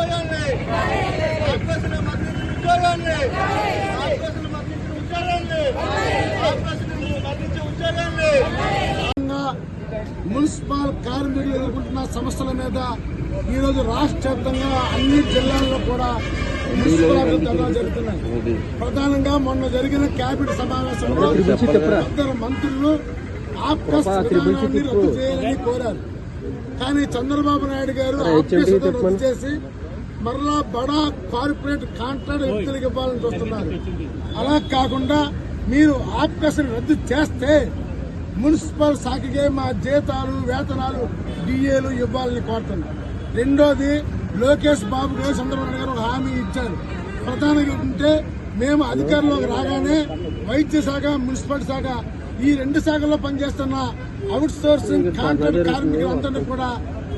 ఉద్యోగాన్ని ఆపరేషన్ మరణించిన ఉద్యోగాన్ని మున్సిపల్ కార్మికులు ఎదుర్కొంటున్న సమస్యల మీద ఈరోజు రాష్ట్ర వ్యాప్తంగా అన్ని జిల్లాల్లో కూడా మున్సిపల్ అభివృద్ధి ధర్నాలు జరుగుతున్నాయి. ప్రధానంగా మొన్న జరిగిన క్యాబినెట్ సమావేశంలో ఇద్దరు మంత్రులు ఆప్కాస్ విధానాన్ని రద్దు చేయాలని కోరారు. కానీ చంద్రబాబు నాయుడు గారు రద్దు చేసి మరలా బడా కార్పొరేట్ కాంట్రాక్ట్ వ్యక్తులకు ఇవ్వాలని చూస్తున్నారు. అలా కాకుండా మీరు ఆప్కాస్ రద్దు చేస్తే మున్సిపల్ శాఖకే మా జీతాలు వేతనాలు డిఏలు ఇవ్వాలని కోరుతున్నాం రెండోది లోకేష్ బాబు గారు చంద్రబాబు గారు ఒక హామీ ఇచ్చారు. ప్రధానంగా ఉంటే మేము అధికారంలోకి రాగానే వైద్య శాఖ మున్సిపల్ శాఖ ఈ రెండు శాఖల్లో పనిచేస్తున్న అవుట్ సోర్సింగ్ కాంట్రాక్ట్ కార్మికులందరినీ కూడా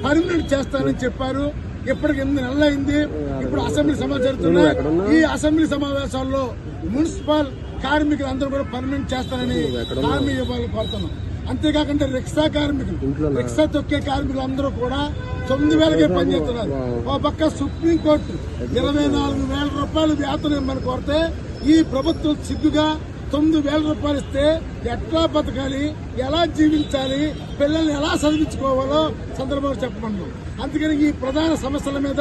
పర్మనెంట్ చేస్తానని చెప్పారు. ఇప్పటికి ఎనిమిది నెలలు అయింది. ఇప్పుడు అసెంబ్లీ జరుగుతున్నాయి ఈ అసెంబ్లీ సమావేశాల్లో మున్సిపల్ కార్మికులందరూ కూడా పర్మనెంట్ చేస్తానని హామీ ఇవ్వాలని కోరుతున్నాం. అంతేకాకుండా రిక్షా కార్మికులు రిక్షా తొక్కే కార్మికులు అందరూ కూడా తొమ్మిది వేలకే పనిచేస్తున్నారు ఓ పక్క సుప్రీంకోర్టు ఇరవై నాలుగు వేల రూపాయలు వేతనం ఇవ్వమని కోరితే ఈ ప్రభుత్వం సిగ్గుగా తొమ్మిది వేల రూపాయలు ఇస్తే ఎట్లా బతకాలి? ఎలా జీవించాలి? పిల్లల్ని ఎలా చదివించుకోవాలో చంద్రబాబు చెప్పమన్నాం అందుకని ఈ ప్రధాన సమస్యల మీద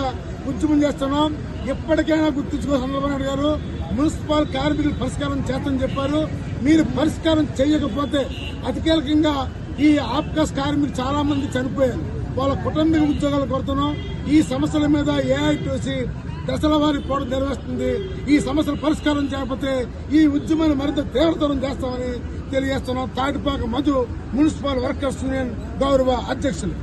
ఉద్యమం చేస్తున్నాం. ఎప్పటికైనా గుర్తుంచుకో చంద్రబాబు నాయుడు గారు మున్సిపల్ కార్మికులు పరిష్కారం చేస్తని చెప్పారు. మీరు పరిష్కారం చేయకపోతే అధికారికంగా ఈ ఆప్కాస్ కార్మికులు చాలా మంది చనిపోయారు. వాళ్ళ కుటుంబ ఉద్యోగాలు కొడుతున్నాం. ఈ సమస్యల మీద ఏఐటీసీ దశల వారి పోటీ నిర్వహిస్తుంది ఈ సమస్యలు పరిష్కారం చేయకపోతే ఈ ఉద్యమాన్ని మరింత తీవ్రతరం చేస్తామని తెలియజేస్తున్నాం. Tatipaka Madhu municipal workers union గౌరవ అధ్యక్షులు.